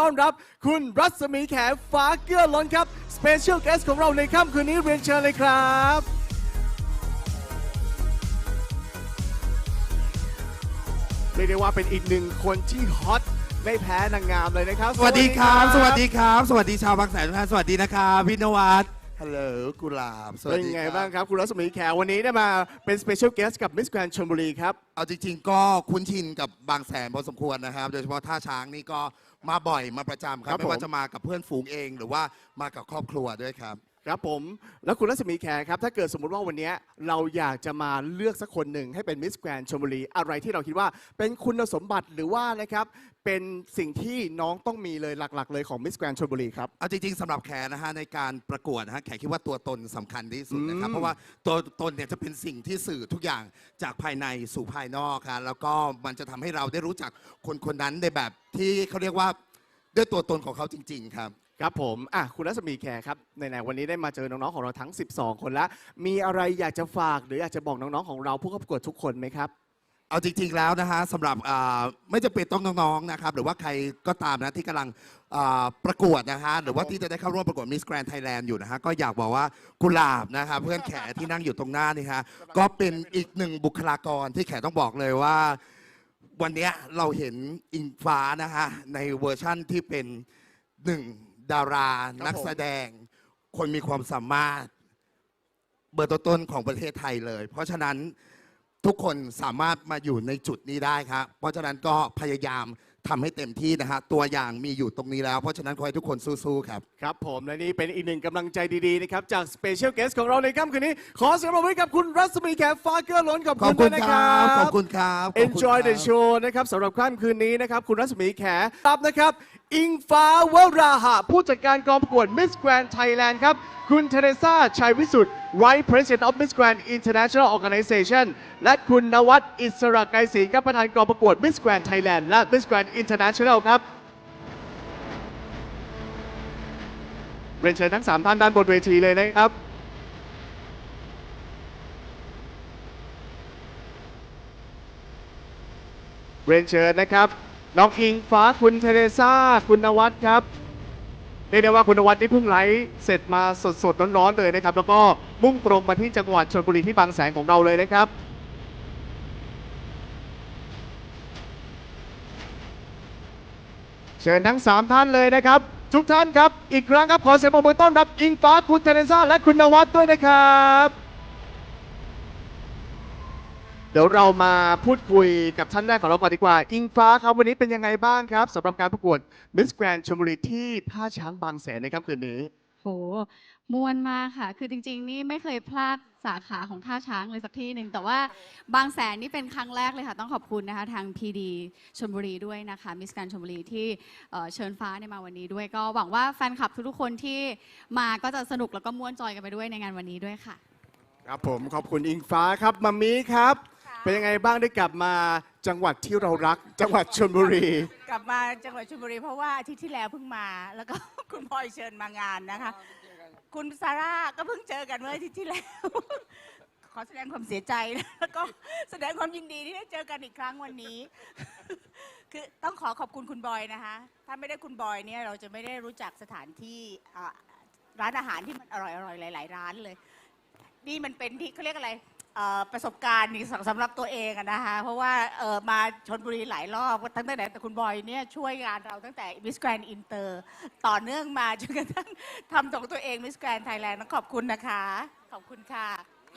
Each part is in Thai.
ต้อนรับคุณรัศมีแขฟ้าเกื้อล้นครับ สเปเชียล g กสของเราในค่ำคืนนี้เรียนเชิญเลยครับเรียกได้ว่าเป็นอีกหนึ่งคนที่ฮอตไม่แพ้นางงามเลยนะครับ สวัสดีครับ สวัสดีครับ สวัสดีชาวบางแสนทุกท่านสวัสดีนะครับพี่นวัด ฮัลโหลกุหลาบสวัเป็สนดีไงครับบ้างครับ คุณรัศมีแขวันนี้ได้มาเป็นสเปเชียล g กสกับมิสแกรนชลบุรีครับ เอาจริงๆ ก็คุ้นชินกับบางแสนพอสมควรนะครับ โดยเฉพาะท่าช้างนี่ก็มาบ่อยมาประจำครัครับบ ไม่ว่าผม จะมากับเพื่อนฝูงเอง หรือว่ามากับครอบครัวด้วยครับ ครับผม แล้วคุณรัศมีแขครับ ถ้าเกิดสมมติว่าวันนี้เราอยากจะมาเลือกสักคนหนึ่งให้เป็นมิสแกรนชลบุรี อะไรที่เราคิดว่าเป็นคุณสมบัติหรือว่านะครับ เป็นสิ่งที่น้องต้องมีเลยหลัก ๆ เลยของมิสแกรนชลบุรีครับ เอาจริงๆสำหรับแขนะฮะในการประกวดนะฮะแขคิดว่าตัวตนสำคัญที่สุดนะครับอืมเพราะว่าตัวตนเนี่ยจะเป็นสิ่งที่สื่อทุกอย่างจากภายในสู่ภายนอกครับแล้วก็มันจะทำให้เราได้รู้จักคนคนนั้นในแบบที่เขาเรียกว่าด้วยตัวตนของเขาจริง ๆ ครับ ครับผมอะคุณรัศมีแขครับไหนๆวันนี้ได้มาเจอน้องๆของเราทั้ง 12 คนแล้วมีอะไรอยากจะฝากหรืออยากจะบอกน้องๆของเราผู้เข้าประกวดทุกคนไหมครับ เอาจริงๆแล้วนะฮะสำหรับอ่าไม่จะเป็นต้องน้องๆนะครับ หรือว่าใครก็ตามนะที่กำลังอ่าประกวดนะฮะหรือว่าที่จะได้เข้าร่วมประกวดมิสแกรน n d ไทยแลนด์อยู่นะฮะก็อยากบอกว่ากุหลาบนะครับเพื่อนแขที่นั่งอยู่ตรงหน้านี่ฮะก็เป็นอีกหนึ่งบุคลากรที่แขต้องบอกเลยว่า วันเนี้ยเราเห็นอิงฟ้านะฮะในเวอร์ชั่นที่เป็นหนึ่ง ดารา ครับนักผม แสดง คนมีความสามารถ เบอร์ต้นๆของประเทศไทยเลย เพราะฉะนั้นทุกคนสามารถมาอยู่ในจุดนี้ได้ครับ เพราะฉะนั้นก็พยายาม ทำให้เต็มที่นะฮะตัวอย่างมีอยู่ตรงนี้แล้ว เพราะฉะนั้นขอให้ทุกคนสู้ๆครับ ครับผมและนี่เป็นอีกหนึ่งกำลังใจดีๆนะครับจากสเปเชียล g กสของเราในค่ำคืนนี้ ขอเสียงปรบมือให้กับคุณรัศมีแขฟ้าเกื้อล้นขอบขอคุบณคุด้วยณนะคครัรับขอบคุณครับขอบคุณ Enjoy ครับ the show นะครับสำหรับค่ำคืนนี้นะครับ คุณรัศมีแขรับนะครับ อิงฟ้าวราหะ ผู้จัดการกองประกวด Miss Grand Thailand ครับ คุณเทเรซาชัยวิสุทธิ์ Vice President of Miss Grand International Organization และคุณนวัดอิสระไกรศรีครับประธานกองประกวด Miss Grand Thailand และ Miss Grand International ครับเรียนเชิญทั้ง3ท่านด้านบนเวทีเลยนะครับ เรียนเชิญนะครับ น้องอิงฟ้าคุณเทเรซาคุณนวัดครับเรียกได้ว่าคุณนวัดนี่เพิ่งไลฟ์เสร็จมาสดๆร้อนๆเลยนะครับ แล้วก็มุ่งตรงมาที่จังหวัดชลบุรีที่บางแสนของเราเลยนะครับ เชิญทั้ง 3 ท่านเลยนะครับ ทุกท่านครับ อีกครั้งครับ ขอเสียงปรบมือต้อนรับอิงฟ้าคุณเทเรซาและคุณนวัดด้วยนะครับ เดี๋ยวเรามาพูดคุยกับท่านแรกของเราก่อนดีกว่า อิงฟ้าครับวันนี้เป็นยังไงบ้างครับสำหรับการประกวด Miss Grand ชลบุรีที่ท่าช้างบางแสนในค่ำคืนนี้ โห มวนมากค่ะ คือจริง ๆ นี่ไม่เคยพลาดสาขาของท่าช้างเลยสักที่หนึ่ง แต่ว่าบางแสนนี่เป็นครั้งแรกเลยค่ะ ต้องขอบคุณนะคะ ทาง PD ชลบุรีด้วยนะคะ มิสการชลบุรีที่เอ่อเชิญฟ้าเนี่ยมาวันนี้ด้วย ก็หวังว่าแฟนคลับทุกๆคนที่มาก็จะสนุกแล้วก็ม่วนจอยกันไปด้วยในงานวันนี้ด้วยค่ะ ครับผมขอบคุณอิงฟ้าครับมัมมี่ครับ เป็นยังไงบ้างได้กลับมาจังหวัดที่เรารัก จังหวัดชลบุรี กลับมาจังหวัดชลบุรีเพราะว่าอาทิตย์ที่แล้วเพิ่งมา แล้วก็ คุณพลอยเชิญมางานนะคะ คุณซาร่าก็เพิ่งเจอกันเมื่ออาทิตย์ที่แล้ว ขอแสดงความเสียใจแล้วก็แสดงความยินดีที่ได้เจอกันอีกครั้งวันนี้ คือต้องขอขอบคุณคุณบอยนะคะ ถ้าไม่ได้คุณบอยเนี่ยเราจะไม่ได้รู้จักสถานที่อ่าร้านอาหารที่มันอร่อยๆหลาย ๆ ร้านเลย นี่มันเป็นที่เขาเรียกอะไร เอ่อประสบการณ์นี่สำสำหรับตัวเองอะนะคะเพราะว่าเอ่อมาชนบุรีหลายรอบตั้งแต่ไหนแต่คุณบอยเนี่ยช่วยงานเราตั้งแต่มิสแกรนอินเตอร์ต่อเนื่องมาจนกระทั่งทำของตัวเองมิสแกรนไทยแลนด์ขอบคุณนะคะ ขอบคุณค่ะ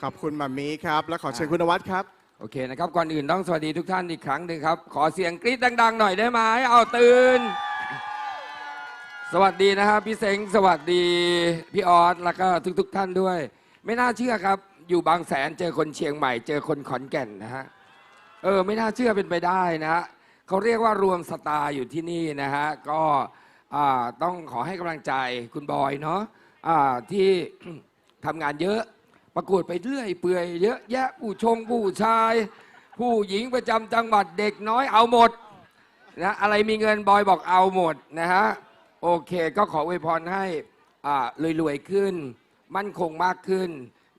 ขอบคุณมัมมี่ครับ และขอเชิญคุณนวัดครับ โอเคนะครับ ก่อนอื่นต้องสวัสดีทุกท่านอีกครั้งหนึ่งครับ ขอเสียงกรี๊ดดัง ๆ หน่อยได้ไหมเอาตื่น สวัสดีนะครับ พี่เซ็งสวัสดี พี่ออสแล้วก็ทุก ๆ ท่านด้วย ไม่น่าเชื่อครับ อยู่บางแสนเจอคนเชียงใหม่ เจอคนขอนแก่นนะฮะ เออ ไม่น่าเชื่อเป็นไปได้นะฮะเขาเรียกว่ารวมสตาร์อยู่ที่นี่นะฮะ ก็ต้องขอให้กำลังใจคุณบอยเนาะอ่าที่ทำงานเยอะประกวดไปเรื่อยเปื่อยเยอะแยะผู้ชงผู้ชาย ผู้หญิงประจำจังหวัดเด็กน้อยเอาหมดนะอะไรมีเงินบอยบอกเอาหมดนะฮะ โอเคก็ขออวยพรให้รวยๆขึ้น มั่นคงมากขึ้น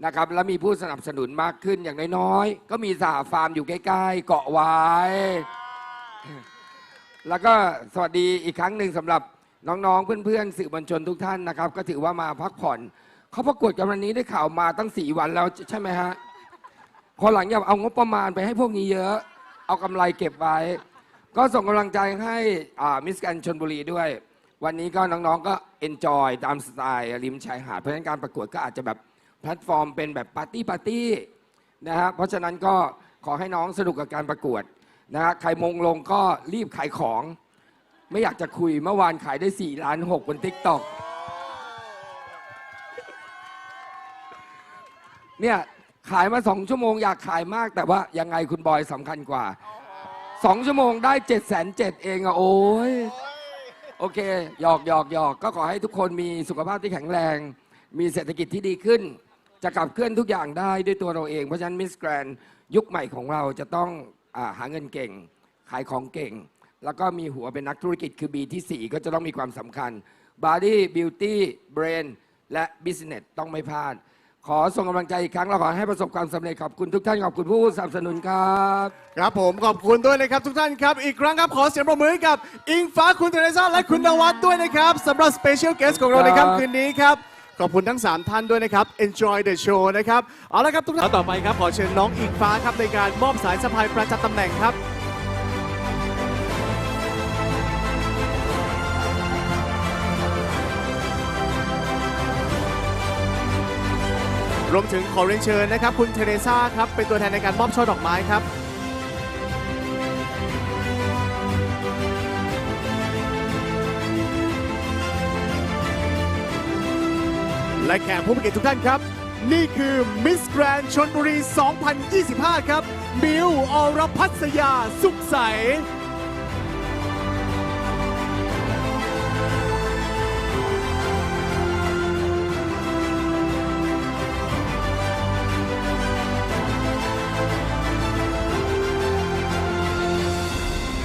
นะครับแล้วมีผู้สนับสนุนมากขึ้นอย่างน้อยๆ ก็มีสหฟาร์มอยู่ใกล้ๆ เกาะไว้ แล้วก็สวัสดีอีกครั้งหนึ่งสำหรับน้องๆ เพื่อนๆสื่อมวลชนทุกท่านนะครับ ก็ถือว่ามาพักผ่อน เขาประกวดกันวันนี้ได้ข่าวมาตั้งสี่วันแล้วใช่ไหมฮะพอหลังอย่าเอางบประมาณไปให้พวกนี้เยอะ เอากำไรเก็บไว้ ก็ส่งกำลังใจให้มิสแกนชนบุรีด้วย วันนี้ก็น้องๆก็เอนจอยตามสไตล์ริมชายหาดเพราะฉะนั้นการประกวดก็อาจจะแบบ แพลตฟอร์มเป็นแบบปาร์ตี้ปาร์ตี้นะฮะเพราะฉะนั้นก็ขอให้น้องสนุกกับการประกวดนะฮะใครมงลงก็รีบขายของ ไม่อยากจะคุยเมื่อวานขายได้ 4 ล้าน6บนทิกตอกเนี่ยขายมาสองชั่วโมงอยากขายมากแต่ว่ายังไงคุณบอยสำคัญกว่าสองชั่วโมงได้7จ็ดแสนเจ็ดเองอะโอ้ยโอเคหยอกหยอกหยอกก็ขอให้ทุกคนมีสุขภาพที่แข็งแรง มีเศรษฐกิจที่ดีขึ้น จะขับเคลื่อนทุกอย่างได้ด้วยตัวเราเอง เพราะฉะนั้นมิสแกรนยุคใหม่ของเราจะต้องอาหาเงินเก่ง ขายของเก่ง แล้วก็มีหัวเป็นนักธุรกิจคือ B ที่ 4 ก็จะต้องมีความสำคัญ Body Beauty Brain และ Business ต้องไม่พลาด ขอส่งกำลังใจอีกครั้งเราขอให้ประสบความสำเร็จขอบคุณทุกท่านขอบคุณผู้สนับสนุนครับครับผมขอบคุณด้วยนะครับทุกท่านครับ อีกครั้งครับขอเสียงปรบมือให้กับอิงฟ้าคุณเทเรซ่าและคุณนวัดด้วยนะครับสำหรับ Special Guest ของเราในค่ำคืนนี้ครับ ขอบคุณทั้ง 3 ท่านด้วยนะครับ Enjoy the show นะครับ เอาละครับทุกท่านต่อไปครับ ขอเชิญน้องอิงฟ้าครับในการมอบสายสะพายประจำตำแหน่งครับ รวมถึงขอเรียนเชิญนะครับ คุณเทเรซ่าครับ เป็นตัวแทนในการมอบช่อดอกไม้ครับ และแขกผู้มีเกียรติทุกท่านครับ นี่คือมิสแกรนชนบุรี 2025 ครับ บิวอรพัศยาสุขใส